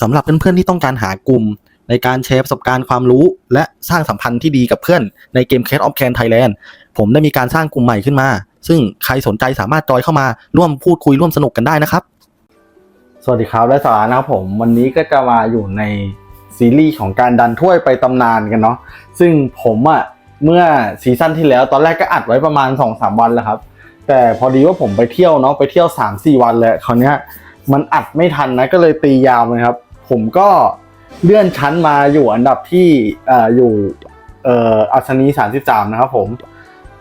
สำหรับเพื่อนๆที่ต้องการหากลุ่ม ในการแชร์ประสบการณ์ความรู้ และสร้างสัมพันธ์ที่ดีกับเพื่อนในเกม Case of Can Thailand ผมได้มีการสร้างกลุ่มใหม่ขึ้นมา ซึ่งใครสนใจสามารถจอยเข้ามาร่วมพูดคุยร่วมสนุกกันได้นะครับ สวัสดีครับและสาระนะครับผมวันนี้ก็จะมาอยู่ในซีรีส์ของการดันถ้วยไปตำนานกันเนาะซึ่งผมอะเมื่อซีซั่นที่แล้วตอนแรกก็อัดไว้ประมาณ2อสวันแล้วครับ แต่พอดีว่าผมไปเที่ยวเนาะไปเที่ยว 3-4 วันเลยคราวเนี้ยมันอัดไม่ทันนะก็เลยตียาวเลยครับ ผมก็เลื่อนชั้นมาอยู่อันดับที่ออยู่อัศนี33 นะครับผม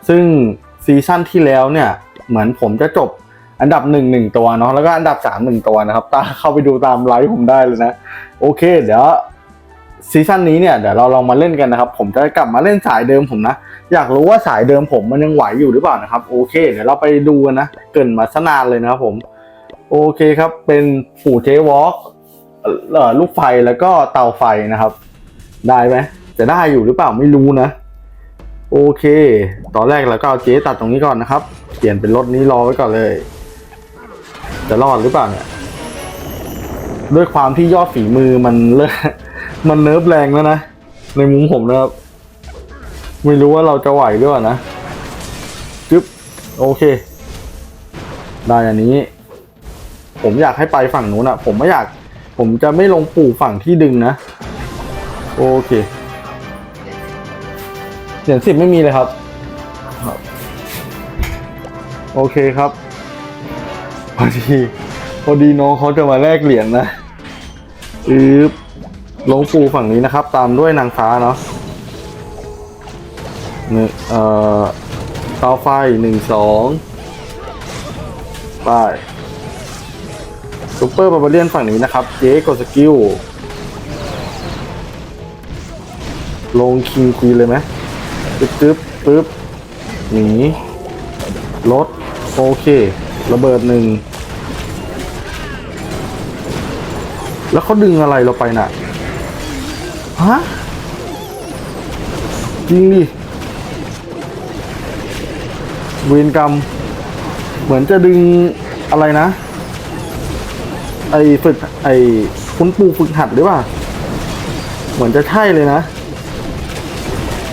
ซึ่งซีซั่นที่แล้วเนี่ย เหมือนผมจะจบอันดับหนึ่งหนึ่งตัวเนาะแล้วก็อันดับสามหนึ่งตัวนะครับตาเข้าไปดูตามไลฟ์ผมได้เลยนะ โอเค เดี๋ยวซีซั่นนี้เนี่ยเดี๋ยวเราลองมาเล่นกันนะครับ ผมจะกลับมาเล่นสายเดิมผมนะ อยากรู้ว่าสายเดิมผมมันยังไหวอยู่หรือเปล่านะครับ โอเค เดี๋ยวเราไปดูกันนะ เกินมาสนานเลยนะครับผม โอเคครับเป็นปู่เจวอล์ก ลูกไฟแล้วก็เตาไฟนะครับ ได้ไหมจะได้อยู่หรือเปล่าไม่รู้นะ โอเค ตอนแรกเราก็เอาเจ๊ตัดตรงนี้ก่อนนะครับ เปลี่ยนเป็นรถนี้รอไว้ก่อนเลย จะรอดหรือเปล่าเนี่ยด้วยความที่ยอดฝีมือมันเลมันเนิร์ฟแรงแล้วนะ ในมุมผมนะครับ ไม่รู้ว่าเราจะไหวหรือเปล่านะจึ๊บโอเค ได้อันนี้ ผมอยากให้ไปฝั่งนู้นอะผมไม่อยาก ผมจะไม่ลงปู่ฝั่งที่ดึงนะ โอเคเหรียญสิบไม่มีเลยครับครับ โอเคครับ พอดีพอดีน้องเขาจะมาแลกเหรียญนะอืบลงปูฝั่งนี้นะครับ ตามด้วยนางฟ้าเนาะหนึ่งเอ่อเตาไฟหนึ่งสองไป ซูเปอร์บาบาเลียนฝั่งนี้นะครับ เจ๊กดสกิล ลงคิงควีเลยไหมปึ๊บปึ๊บปึ๊บหนีรถโอเค ระเบิดหนึ่ง แล้วเขาดึงอะไรเราไปน่ะ ฮะ จริงดิเวรกรรม เหมือนจะดึงอะไรนะ ไอฝึกไอคุณปูฝึกหัดหรือเปล่า เหมือนจะใช่เลยนะ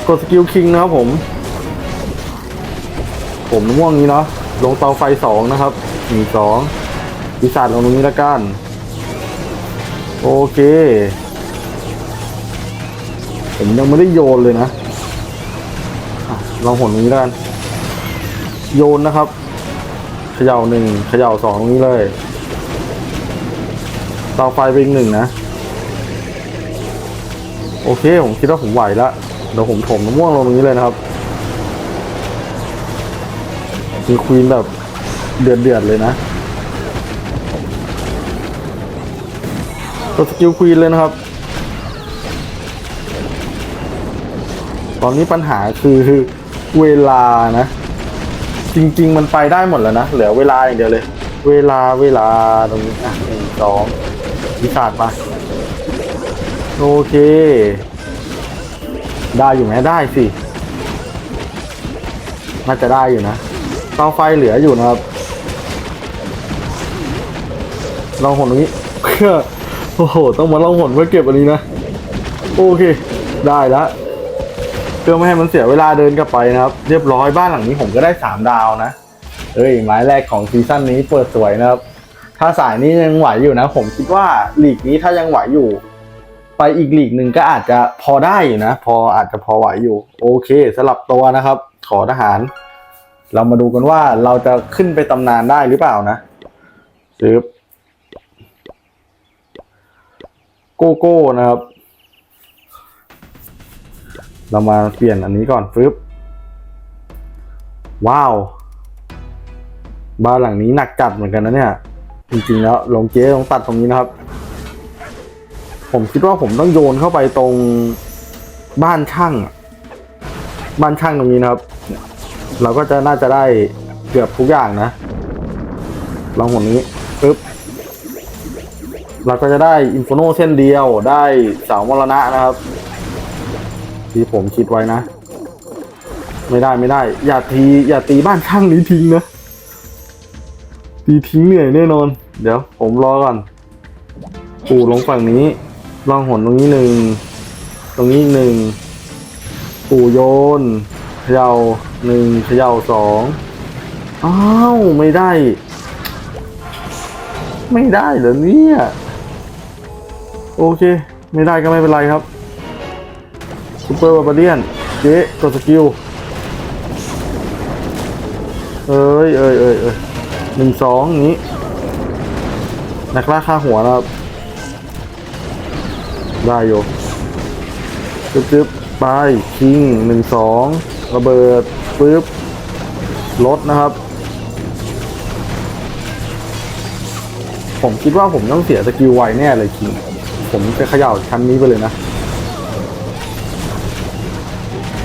กดสกิลคิงนะครับผม ผมม่วงนี้เนาะลงเตาไฟสองนะครับหนึ่งสองปีศาจลงตรงนี้ละกัน โอเค ผมยังไม่ได้โยนเลยนะลองหนตรงนี้แล้วกัน โยนนะครับ เขย่าหนึ่งเขย่าสองตรงนี้เลย เตาไฟไปอีกหนึ่งนะ โอเค ผมคิดว่าผมไหวแล้วเดี๋ยวผมถมน้ำม่วงลงตรงนี้เลยนะครับมีควีนแบบเดือดเดือดเลยนะตัวสกิลควีนเลยนะครับ ตอนนี้ปัญหาคือเวลานะ จริง ๆ มันไปได้หมดแล้วนะ เหลือเวลาอย่างเดียวเลย เวลาเวลาตรงนี้อะหนึ่งสอง วิสาดมาโอเค ได้อยู่ไหมได้สิ น่าจะได้อยู่นะเตาไฟเหลืออยู่นะครับลองหนตรงนี้เพื่อโอ้โห ต้องมาลองหนเพื่อเก็บอันนี้นะ โอเค ได้แล้วเพื่อไม่ให้มันเสียเวลาเดินกลับไปนะครับ เรียบร้อยบ้านหลังนี้ผมก็ได้สามดาวนะ เอ้ยไม้แรกของซีซั่นนี้เปิดสวยนะครับ ถ้าสายนี้ยังไหวอยู่นะ ผมคิดว่าหลีกนี้ถ้ายังไหวอยู่ ไปอีกหลีกหนึ่งก็อาจจะพอได้อยู่นะ พออาจจะพอไหวอยู่ โอเคสลับตัวนะครับ ขอทหาร เรามาดูกันว่าเราจะขึ้นไปตำนานได้หรือเปล่านะซื้อโกโก้นะครับ เรามาเปลี่ยนอันนี้ก่อนฟึบว้าว บ้านหลังนี้หนักจัดเหมือนกันนะเนี่ย จริงๆแล้วลงเจ๊ลงตัดตรงนี้นะครับ ผมคิดว่าผมต้องโยนเข้าไปตรงบ้านช่างบ้านช่างตรงนี้นะครับ เราก็จะน่าจะได้เกือบทุกอย่างนะ ลองหันนี้ปึ๊บเราก็จะได้อินโฟโนเส้นเดียวได้เสามรณะนะครับ ที่ผมคิดไว้นะ ไม่ได้ไม่ได้ อย่าทีอย่าตีบ้านช่างนี้ทิ้งนะตีทิ้งเหนื่อยแน่นอน เดี๋ยว ผมรอก่อน ปูลงฝั่งนี้ล่องหนตรงนี้หนึ่ง ตรงนี้หนึ่ง ปูโยนเขย่าหนึ่งเขย่าสองอ้าวไม่ได้ ไม่ได้เหรอเนี่ย โอเค ไม่ได้ก็ไม่เป็นไรครับซูเปอร์บาบาเดียนเจ๊กดสกิลเอ้ยเอ้ยเอ้ยเอ้ยหนึ่งสองนี้ นักล่าค่าหัวนะครับ ได้โยจึ๊บจึ๊บไปคิงหนึ่งสองระเบิดปึ๊บลดนะครับ ผมคิดว่าผมต้องเสียสกิลไวแน่เลยคิง ผมจะขย่าชั้นนี้ไปเลยนะ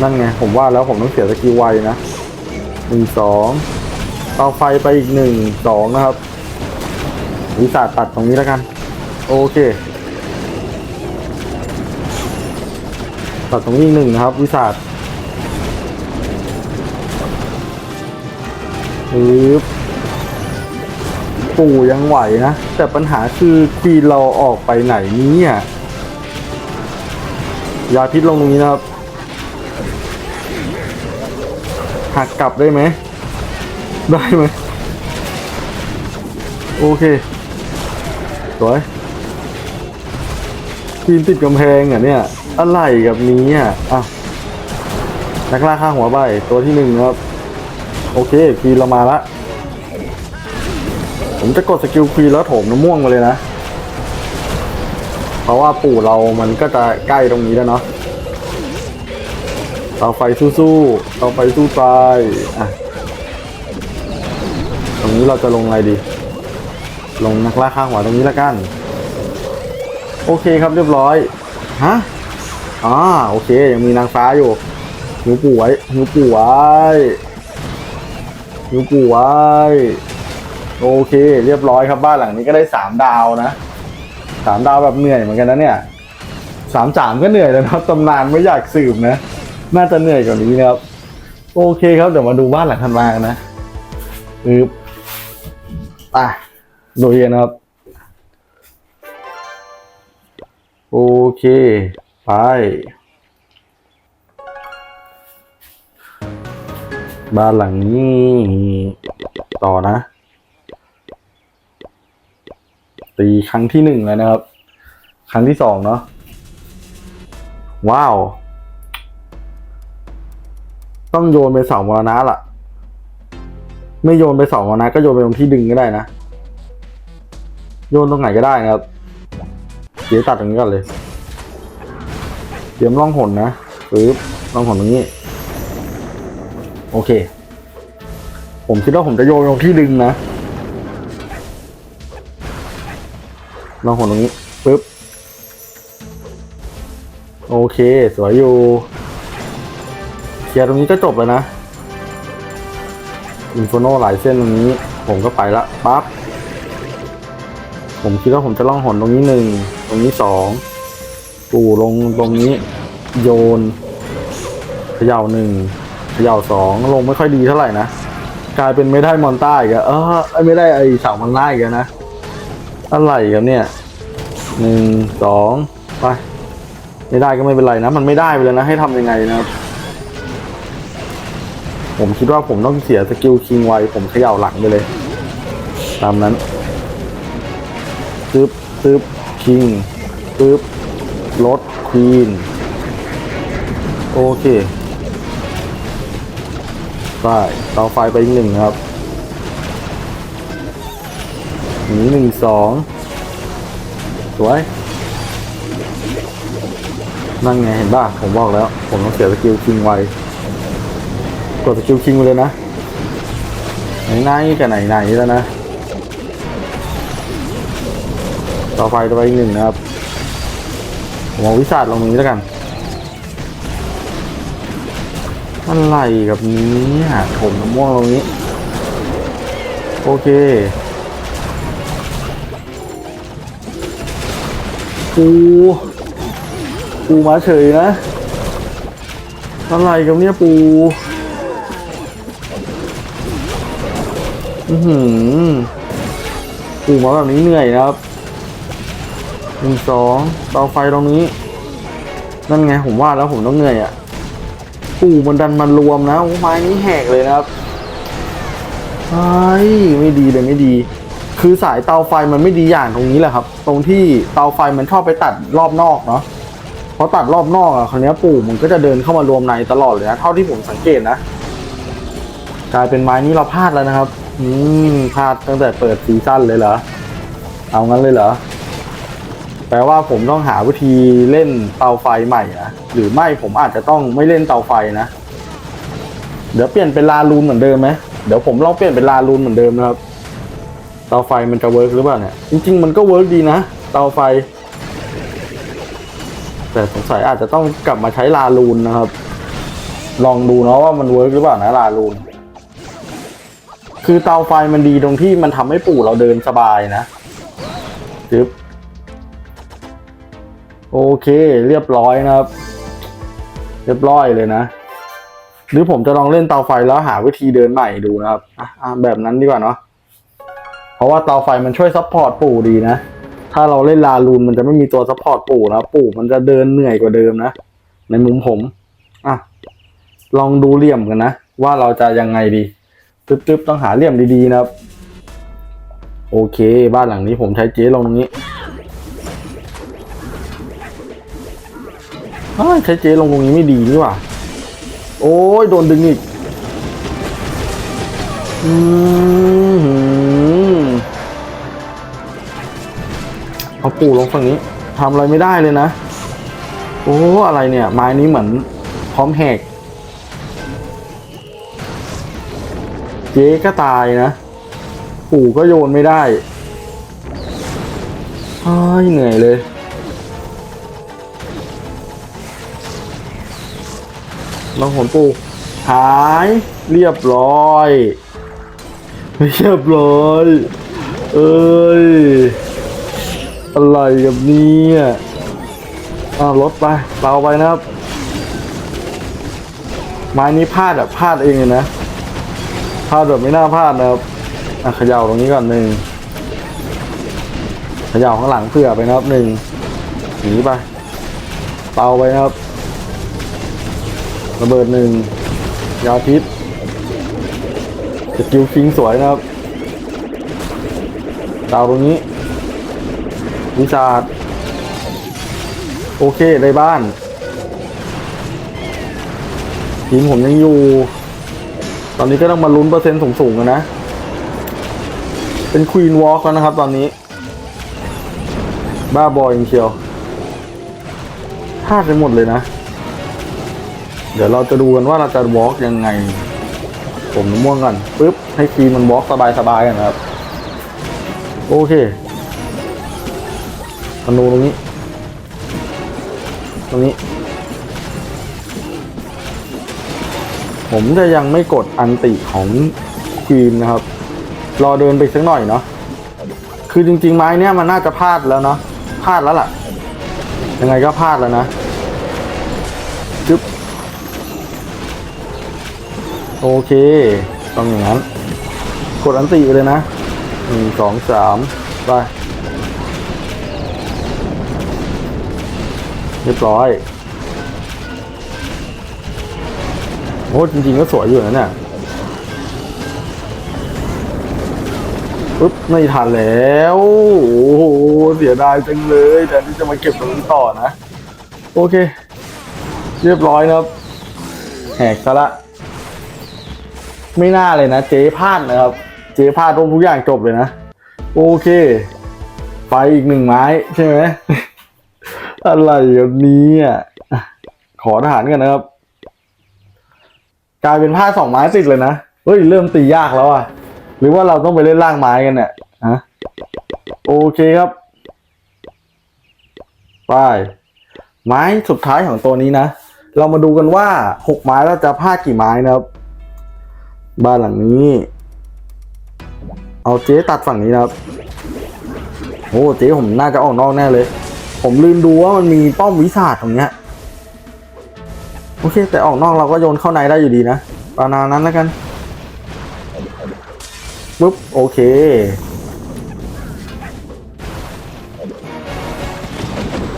นั่นไง ผมว่าแล้วผมต้องเสียสกิลไวนะหนึ่งสองเอาไฟไปอีกหนึ่งสองนะครับ วิสาตัดตรงนี้แล้วกัน โอเคตัดตรงนี้หนึ่งนะครับ วิสาดปึ๊บปู่ยังไหวนะ แต่ปัญหาคือควีนเราออกไปไหนเนี่ยยาพิษลงตรงนี้นะครับ หักกลับได้ไหม ได้ไหม โอเค สวยปีนติดกำแพงอะเนี่ย อะไรกับนี้อะอะนักล่าข้างหัวใบตัวที่หนึ่งครับ โอเคควีนเรามาละ ผมจะกดสกิลควีนแล้วโถมน้ำม่วงมาเลยนะ เพราะว่าปู่เรามันก็จะใกล้ตรงนี้แล้วเนาะเตาไฟสู้ๆเตาไฟสู้ตายอะตรงนี้เราจะลงอะไรดี ลงนักล่าข้างหัวตรงนี้แล้วกัน โอเคครับเรียบร้อย ฮะอ่าโอเค ยังมีนางฟ้าอยู่หิวป่ว้หิวป่ว้หิวป่ว้โอเค เรียบร้อยครับบ้านหลังนี้ก็ได้สามดาวนะสามดาวแบบเหนื่อยเหมือนกันนะเนี่ยสามสามก็เหนื่อยแล้วนะครับตำนานไม่อยากสืบนะ น่าจะเหนื่อยกว่านี้นะครับ โอเคครับเดี๋ยวมาดูบ้านหลังถัดมากันนะปึ๊บอะ ดูกันนะครับ โอเค ไป บ้านหลังนี้ ต่อนะ ตีครั้งที่หนึ่งแล้วนะครับ ครั้งที่สองเนาะว้าว ต้องโยนไปเสามรณะล่ะ ไม่โยนไปเสามรณะก็โยนไปตรงที่ดึงก็ได้นะ โยนตรงไหนก็ได้นะครับ เดี๋ยวตัดตรงนี้ก่อนเลย เตรียมล่องหนนะปึ๊บล่องหนตรงนี้ โอเค ผมคิดว่าผมจะโยนตรงที่ดึงนะล่องหนตรงนี้ปึ๊บ โอเค สวยอยู่ เคลียร์ตรงนี้ก็จบแล้วนะ อินโฟโนหลายเส้นตรงนี้ ผมก็ไปละปั๊บ ผมคิดว่าผมจะล่องหนตรงนี้หนึ่งตรงนี้สองปู่ลงตรงนี้ โยนเขย่าหนึ่งเขย่าสองลงไม่ค่อยดีเท่าไหร่นะกลายเป็นไม่ได้มอนต้าอีกอะเออเอ้ยไม่ได้ไอเสามันไล่อีกแล้วนะอะไรกันเนี่ยหนึ่งสองไปไม่ได้ก็ไม่เป็นไรนะ มันไม่ได้ไปแล้วนะ ให้ทำยังไงนะครับ ผมคิดว่าผมต้องเสียสกิลคิงไวผมเขย่าหลังไปเลย ตามนั้น ตึ๊บคิงตึ๊บรถควีนโอเคไปเตาไฟไปอีกหนึ่งครับหนีหนึ่งสองสวย นั่นไงเห็นป่ะผมบอกแล้ว ผมต้องเสียสกิลคิงไวกดสกิลคิงไปเลยนะ ไหนๆกับไหนๆแล้วนะ ต่อไปต่อไปอีกหนึ่งนะครับผมเอาวิสาดลงตรงนี้แล้วกันอะไรกับนี้อะผมน้ำม่วงตรงนี้ โอเคปูปูมาเฉยนะอะไรกับเนี่ยปูอือหือปูมาแบบนี้เหนื่อยนะครับ หนึ่งสองเตาไฟตรงนี้ นั่นไงผมว่าแล้วผมต้องเหนื่อยอะปู่มันดันมารวมนะโอ้ไม้นี้แหกเลยนะครับไอ้ไม่ดีเลยไม่ดี คือสายเตาไฟมันไม่ดีอย่างตรงนี้แหละครับ ตรงที่เตาไฟมันชอบไปตัดรอบนอกเนาะเพราะตัดรอบนอกอะคราวนี้ปู่มันก็จะเดินเข้ามารวมในตลอดเลยนะเท่าที่ผมสังเกตนะ กลายเป็นไม้นี้เราพลาดแล้วนะครับอืมพลาดตั้งแต่เปิดซีซั่นเลยเหรอเอางั้นเลยเหรอ แปลว่าผมต้องหาวิธีเล่นเตาไฟใหม่อะหรือไม่ผมอาจจะต้องไม่เล่นเตาไฟนะ เดี๋ยวเปลี่ยนเป็นลาลูนเหมือนเดิมไหมเดี๋ยวผมลองเปลี่ยนเป็นลาลูนเหมือนเดิมนะครับ เตาไฟมันจะเวิร์กหรือเปล่าเนี่ย จริง ๆ มันก็เวิร์กดีนะ เตาไฟ แต่สงสัยอาจจะต้องกลับมาใช้ลาลูนนะครับ ลองดูเนาะว่ามันเวิร์กหรือเปล่านะลาลูน คือเตาไฟมันดีตรงที่มันทำให้ปู่เราเดินสบายนะจึ๊บ โอเค เรียบร้อยนะครับ เรียบร้อยเลยนะ หรือผมจะลองเล่นเตาไฟแล้วหาวิธีเดินใหม่ดูนะครับอะแบบนั้นดีกว่าเนาะเพราะว่าเตาไฟมันช่วยซัพพอร์ตปู่ดีนะ ถ้าเราเล่นลาลูนมันจะไม่มีตัวซัพพอร์ตปู่นะปู่มันจะเดินเหนื่อยกว่าเดิมนะ ในมุมผมอะลองดูเหลี่ยมกันนะ ว่าเราจะยังไงดีตึ๊บๆต้องหาเหลี่ยมดีๆนะครับ โอเค บ้านหลังนี้ผมใช้เจ๊ลงตรงนี้ ใช้เจลงตรงนี้ไม่ดีนี่หว่า โอ้ยโดนดึงอีก อืมเอาปู่ลงฝั่งนี้ทำอะไรไม่ได้เลยนะ โอ้ อะไรเนี่ย ไม้นี้เหมือนพร้อมแหก เจ๊ก็ตายนะ ปู่ก็โยนไม่ได้เฮ้ยเหนื่อยเลย ลองหนปูหายเรียบร้อยเรียบร้อย เอ้ย อะไรกับเนี่ยอ้าวรถไปเราไปนะครับ ไม้นี้พลาดอะพลาดเองเลยนะพลาดแบบไม่น่าพลาดนะครับอะขย่าตรงนี้ก่อนหนึ่งขย่าข้างหลังเผื่อไปนะครับหนึ่งหนีไปเตาไปนะครับ ระเบิดหนึ่งยาพิษสกิลคิงสวยนะครับเตาตรงนี้วิชาดโอเคได้บ้านทีมผมยังอยู่ ตอนนี้ก็ต้องมาลุ้นเปอร์เซ็นต์สูงๆกันนะ เป็นควีนวอล์กแล้วนะครับตอนนี้ บ้าบอยจริงเชียวพลาดไปหมดเลยนะ เดี๋ยวเราจะดูกันว่าเราจะวอล์กยังไง ผมม่วงกันปึ๊บให้ควีนมันวอล์กสบายๆกันะครับ โอเคธนูตรงนี้ ตรงนี้ ผมจะยังไม่กดอันติของควีนนะครับ รอเดินไปสักหน่อยเนาะคือจริงๆไม้เนี้ยมันน่าจะพลาดแล้วเนาะพลาดแล้วล่ะ ยังไงก็พลาดแล้วนะจึ๊บ โอเค ต้องอย่างนั้น กดอันติไปเลยนะหนึ่งสองสามไปเรียบร้อยโอ้จริงๆก็สวยอยู่นะเนี่ยปุ๊บไม่ทันแล้ว โอ้โห เสียดายจังเลยแต่ที่จะมาเก็บตรงนี้ต่อนะ โอเค เรียบร้อยนะครับ แหกซะละ ไม่น่าเลยนะเจ๊พลาดนะครับ เจ๊พลาดทุกอย่างจบเลยนะ โอเค ไปอีกหนึ่งไม้ใช่ไหมอะไรแบบนี้อะขอทหารกันนะครับ กลายเป็นผ้าสองไม้ติดเลยนะเฮ้ยเริ่มตียากแล้วอะ หรือว่าเราต้องไปเล่นล่างไม้กันเนี่ยฮะโอเคครับไปไม้สุดท้ายของตัวนี้นะ เรามาดูกันว่าหกไม้เราจะพลาดกี่ไม้นะครับ บ้านหลังนี้ เอาเจ๊ตัดฝั่งนี้นะครับ โอ้เจ๊ผมน่าจะออกนอกแน่เลย ผมลืมดูว่ามันมีป้อมวิสาดตรงเนี้ย โอเค แต่ออกนอกเราก็โยนเข้าในได้อยู่ดีนะประมาณนั้นแล้วกันปุ๊บโอเค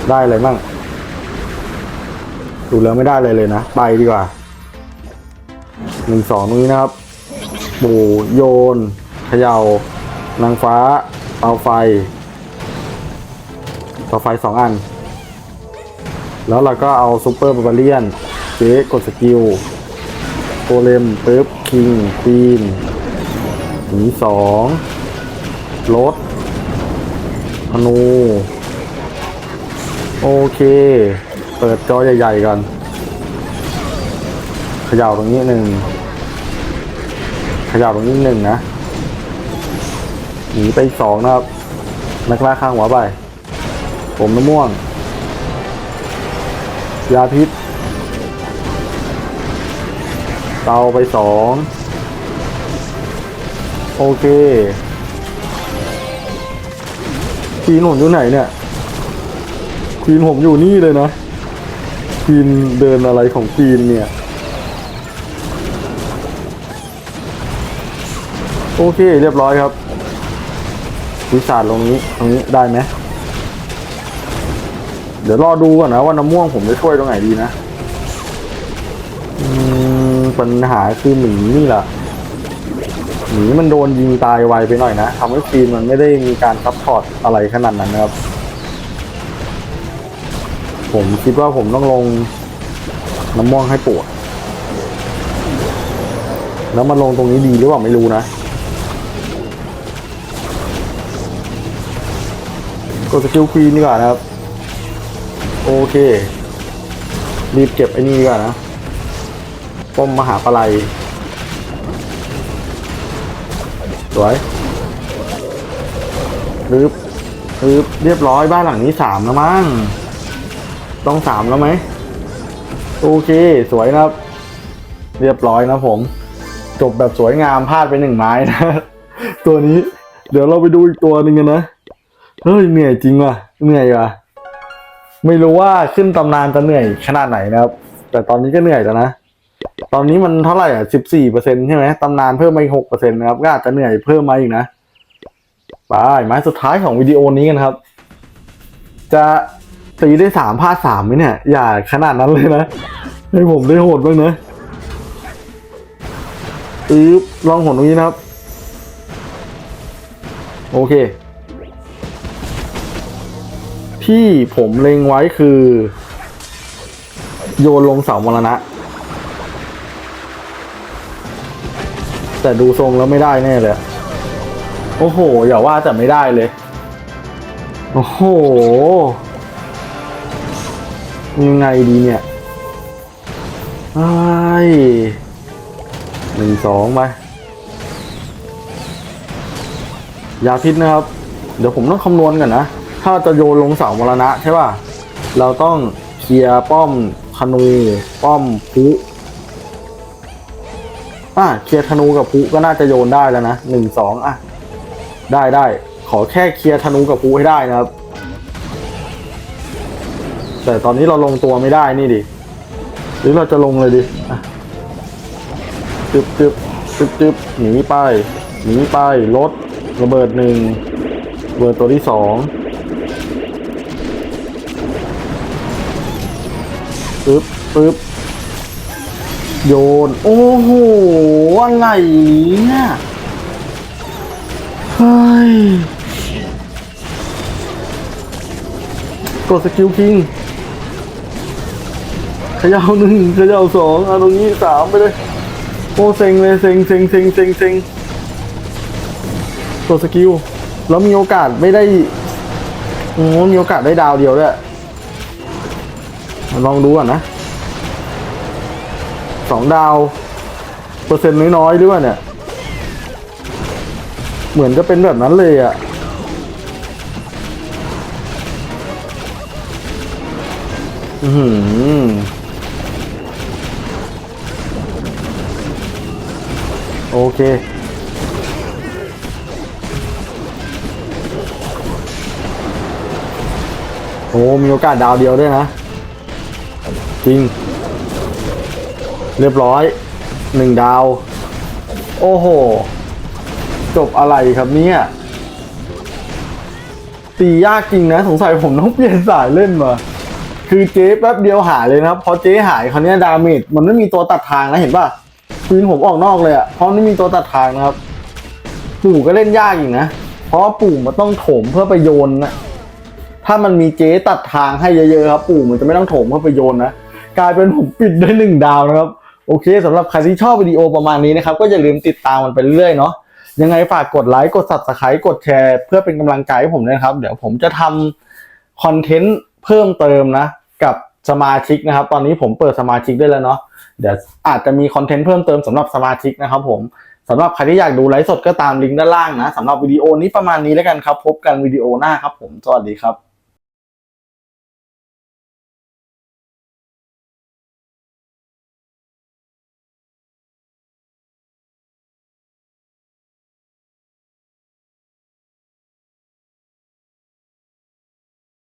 ได้อะไรมั่งดูแล้วไม่ได้เลยเลยนะ ไปดีกว่าหนึ่งสองตรงนี้นะครับ ปูโยนเขยา่านางฟ้าเตาไฟเตาไฟสองอัน แล้วเราก็เอาซูเปอร์บาบาเลียนเจ๊กดสกิลโกเลมปึ๊บคิงควีนหนีสองรถธนู โอเค เปิดจอใหญ่ ๆ กันเขย่าตรงนี้หนึ่ง ขย่าตรงนี้หนึ่งนะหนีไปสองนะครับ นักล่าข้างหัวไป ผมน้ำม่วง ยาพิษ เตาไปสองโอเคปีนผมอยู่ไหนเนี่ยปีนผมอยู่นี่เลยนะปีนเดินอะไรของปีนเนี่ย โอเคเรียบร้อยครับวิสาดลงนี้ตรงนี้ได้ไหมเดี๋ยวรอดูก่อนนะว่าน้ำม่วงผมจะช่วยตรงไหนดีนะปัญหาคือหมีนี่แหละหมีมันโดนยิงตายไวไปหน่อยนะทำให้ฟีนมันไม่ได้มีการซัพพอร์ตอะไรขนาดนั้นนะครับ ผมคิดว่าผมต้องลงน้ำม่วงให้ปวดแล้วมันลงตรงนี้ดีหรือเปล่าไม่รู้นะ กดสกิลควีนดีกว่านะครับ โอเค รีบเก็บไอ้นี่ดีกว่านะป้อมมหาปลัยสวยรึบรึบเรียบร้อยบ้านหลังนี้สามแล้วมั้งต้องสามแล้วไหมโอเคสวยนะครับ เรียบร้อยนะผม จบแบบสวยงามพลาดไปหนึ่งไม้นะ ตัวนี้ เดี๋ยวเราไปดูอีกตัวหนึ่งกันนะ เฮ้ยเหนื่อยจริงว่ะเหนื่อยว่ะไม่รู้ว่าขึ้นตำนานจะเหนื่อยขนาดไหนนะครับ แต่ตอนนี้ก็เหนื่อยแล้วนะตอนนี้มันเท่าไหร่อะสิบสี่เปอร์เซ็นใช่ไหมตำนานเพิ่มมาอีกหกเปอร์เซ็นต์นะครับก็อาจจะเหนื่อยเพิ่มมาอีกนะไปไม้สุดท้ายของวิดีโอนี้กันครับ จะตีได้สามพลาดสามไหมเนี่ย อย่าขนาดนั้นเลยนะให้ผมได้โหดบ้างนะอืบลองหนตรงนี้นะครับ โอเค ที่ผมเล็งไว้คือ โยนลงเสามรณะ แต่ดูทรงแล้วไม่ได้แน่เลย โอ้โห อย่าว่าแต่ไม่ได้เลย โอ้โห ยังไงดีเนี่ยไอหนึ่งสองไปยาพิษนะครับ เดี๋ยวผมต้องคำนวณก่อนนะ ถ้าจะโยนลงเสามรณะใช่ป่ะ เราต้องเคลียร์ป้อมธนูป้อมพุอะเคลียร์ธนูกับพุก็น่าจะโยนได้แล้วนะหนึ่งสองอะ ได้ได้ ขอแค่เคลียร์ธนูกับพุให้ได้นะครับ แต่ตอนนี้เราลงตัวไม่ได้นี่ดิ หรือเราจะลงเลยดิอะจึบจึบจึบจึบหนีไปหนีไปรถระเบิดหนึ่งระเบิดตัวที่สอง ปึ๊บ โยน โอ้โห อะไรเนี่ยเฮ้ยกดสกิลคิงเขย่าหนึ่งเขย่าสองเอาตรงนี้สามไปเลย โอ้เซ็งเลยเซ็งเซ็งเซ็งเซ็งเซ็งกดสกิล แล้วมีโอกาสไม่ได้โอ้มีโอกาสได้ดาวเดียวด้วย ลองดูก่อนนะ สองดาว เปอร์เซ็นต์น้อยๆหรือว่าเนี่ย เหมือนจะเป็นแบบนั้นเลยอะ่ะอือหือโอเคโอ้มีโอกาสดาวเดียวด้วยนะ จริง เรียบร้อยหนึ่งดาว โอ้โห จบอะไรครับเนี่ยตียากจริงนะ สงสัยผมต้องเปลี่ยนสายเล่นมาคือเจ๊แป๊บเดียวหายเลยนะครับพอเจ๊หายคราวเนี้ยดาเมจมันไม่มีตัวตัดทางนะเห็นป่ะปืนผมออกนอกเลยอะเพราะไม่มีตัวตัดทางนะครับ ปู่ก็เล่นยากอีกนะ เพราะว่าปู่มันต้องโถมเพื่อไปโยนนะถ้ามันมีเจ๊ตัดทางให้เยอะๆครับ ปู่มันจะไม่ต้องโถมเพื่อไปโยนนะกลายเป็นผมปิดได้หนึ่งดาวนะครับ โอเคสำหรับใครที่ชอบวิดีโอประมาณนี้นะครับ ก็อย่าลืมติดตามมันไปเรื่อยเนาะยังไงฝากกดไลค์กด subscribe กดแชร์เพื่อเป็นกำลังใจให้ผมนะครับ เดี๋ยวผมจะทำคอนเทนต์เพิ่มเติมนะ กับสมาชิกนะครับ ตอนนี้ผมเปิดสมาชิกได้แล้วเนาะเดี๋ยวอาจจะมีคอนเทนต์เพิ่มเติมสำหรับสมาชิกนะครับผมสำหรับใครที่อยากดูไลฟ์สดก็ตามลิงก์ด้านล่างนะสำหรับวิดีโอนี้ประมาณนี้แล้วกันครับ พบกันวิดีโอหน้าครับผมสวัสดีครับ